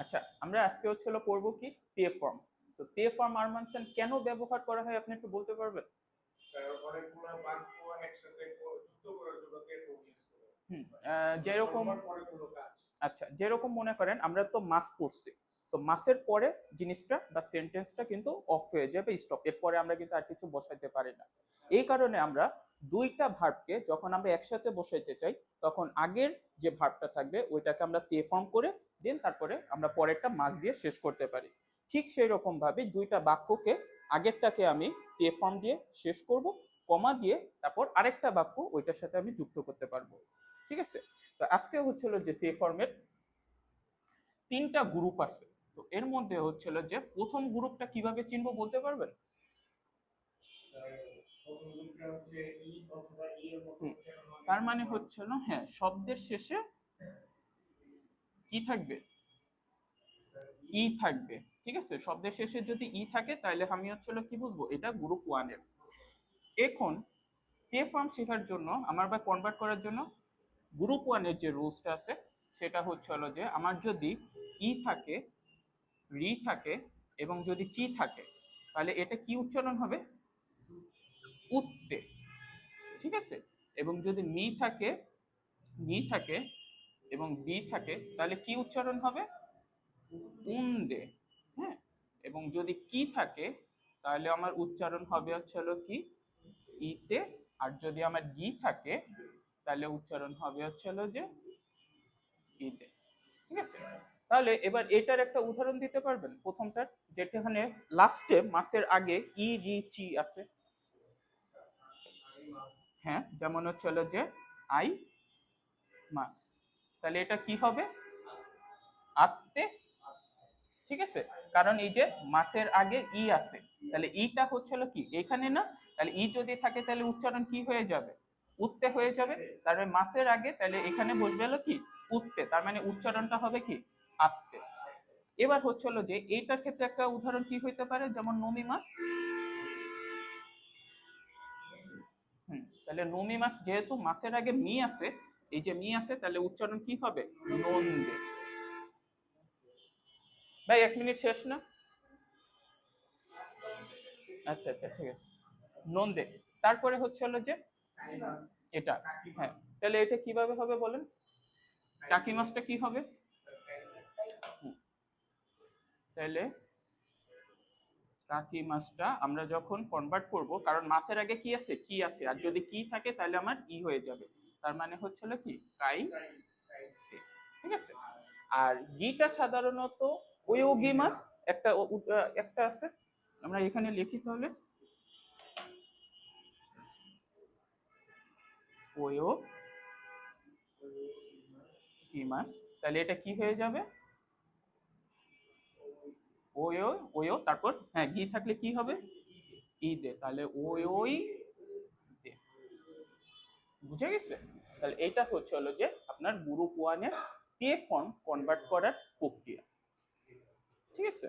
আচ্ছা আমরা আজকে হচ্ছে হলো পড়ব কি তে ফর্ম সো তে ফর্ম আরমানসন কেন ব্যবহার করা হয় আপনি একটু বলতে পারবেন? স্যার অনেকগুলো বাক্য একসাথে ক- যুক্ত করার জন্য কে ফর্ম ইউজ করে? হুম আহ, যেরকম আচ্ছা যেরকম মনে করেন আমরা তো মাস পড়ছি। সো মাসের পরে জিনিসটা বা সেন্টেন্সটা কিন্তু অফ হয়ে যাবে স্টপ এরপরে আমরা কিন্তু আর কিছু বসাইতে পারি না। এই কারণে আমরা দুইটা ভার্বকে যখন আমরা একসাথে বসাইতে চাই, তখন আগের যে ভার্বটা থাকবে, ওইটাকে আমরা তে ফর্ম করে দেন তারপরে আমরা পরেরটা মাস দিয়ে শেষ করতে পারি। ঠিক সেই রকম ভাবে দুইটা বাক্যকে আগেরটাকে আমি তে ফর্ম দিয়ে শেষ করব কমা দিয়ে তারপর আরেকটা বাক্য ওইটার সাথে আমি যুক্ত করতে পারব। ঠিক আছে? তো আজকে হচ্ছিল যে তে ফর্মের তিনটা গ্রুপ আছে। তো এর মধ্যে হচ্ছিল যে প্রথম গ্রুপটা কীভাবে চিনবো বলতে পারবেন। তার মানে হচ্ছিল হ্যাঁ শব্দের শেষে কি থাকবে। ই থাকবে ঠিক আছে? শব্দের শেষে যদি ই থাকে তাহলে আমি হচ্ছিল কি বুঝব? এটা গ্রুপ ওয়ানের এখন কে ফর্ম শেখার জন্য আমার বা কনভার্ট করার জন্য গ্রুপ ওয়ানের যে রুলসটা আছে সেটা হচ্ছে হলো যে আমার যদি ই থাকে রি থাকে এবং যদি চি থাকে, তাহলে এটা কি উচ্চারণ হবে? উত্তে ঠিক আছে? এবং যদি মি থাকে মি থাকে এবং বি থাকে, তাহলে কি উচ্চারণ হবে? উন্দে। হ্যাঁ? এবং যদি কি থাকে, তাহলে আমার উচ্চারণ হবে হচ্ছে হলো কি? ইতে। আর যদি আমার গি থাকে, তাহলে উচ্চারণ হবে হচ্ছে হলো যে ইতে। ঠিক আছে? তাহলে এবার এটার একটা উদাহরণ দিতে পারবেন প্রথমটার, যেখানে লাস্টে মাসের আগে ই রি চি আছে। হ্যাঁ যেমন হচ্ছে হলো যে আই মাস। তাহলে এটা কি হবে? আত্মে। ঠিক আছে? কারণ এই যে মাসের আগে ই আছে, তাহলে ইটা হচ্ছে হলো কি? এখানে না? তাহলে ই যদি থাকে তাহলে উচ্চারণ কি হয়ে যাবে? উত্তে হয়ে যাবে। তারপরে মাসের আগে, তাহলে এখানে বসবে হলো কি? উত্তে। তার মানে উচ্চারণটা হবে কি? আত্মে এবার হচ্ছে যে এইটার ক্ষেত্রে একটা উদাহরণ কি হইতে পারে? যেমন নমি মাস হুম, তাহলে নমি মাস যেহেতু মাসের আগে মি আছে, এই যে মি আছে, তাহলে উচ্চারণ কি হবে? নন্দে। ভাই, এক মিনিট শেষ না? আচ্ছা আচ্ছা ঠিক আছে। নন্দে। তারপরে হচ্ছে হলো যে এটা। হ্যাঁ তাহলে এটা কীভাবে হবে বলেন? কাকি মাছটা কি হবে? তাহলে কাকি মাছটা আমরা যখন কনভার্ট করব, কারণ মাছের আগে কি আছে? কি আছে? আর যদি কি থাকে, তাহলে আমার ই হয়ে যাবে। তার মানে হচ্ছে কি? কাই ঠিক আছে? আর গিটা সাধারণত ওয়োগি মাছ, একটা একটা আছে। আমরা এখানে লিখি তাহলে। ওয়ো ইমাস তাহলে এটা কি হয়ে যাবে? ওয়ো ওয়ো তারপর হ্যাঁ গি থাকলে কি হবে? ই দে, তাহলে ওই দে। বুঝে গেছে? তাহলে এটা হচ্ছে হলো যে আপনার গ্রুপ ওয়ানের কে ফর্ম কনভার্ট করার প্রক্রিয়া। ঠিক আছে?